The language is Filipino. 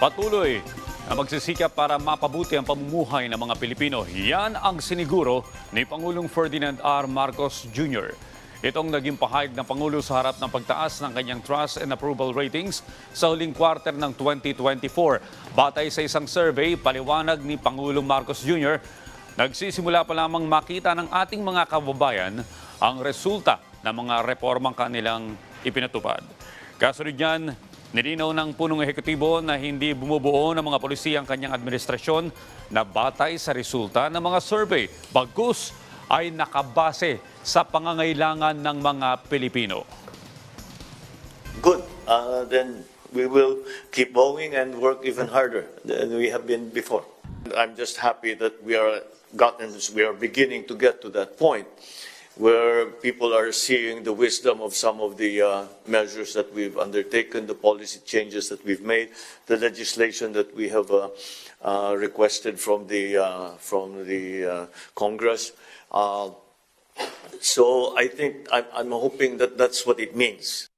Patuloy na magsisikap para mapabuti ang pamumuhay ng mga Pilipino. Yan ang siniguro ni Pangulong Ferdinand R. Marcos Jr. Itong naging pahayag ng Pangulo sa harap ng pagtaas ng kanyang trust and approval ratings sa huling quarter ng 2024. Batay sa isang survey, paliwanag ni Pangulong Marcos Jr., nagsisimula pa lamang makita ng ating mga kababayan ang resulta ng mga reformang kanilang ipinatupad. Kasunod niyan, nilinaw ng punong ehekutibo na hindi bumubuo ng mga polisiya ang kanyang administrasyon na batay sa resulta ng mga survey. Bagkus ay nakabase sa pangangailangan ng mga Pilipino. Good. Uh, then we will keep going and work even harder than we have been before. I'm just happy that we are gotten, we are beginning to get to that point where people are seeing the wisdom of some of the uh, measures that we've undertaken, the policy changes that we've made, the legislation that we have uh, uh, requested from the uh, from the uh, Congress. Uh, so I think I'm, I'm hoping that that's what it means.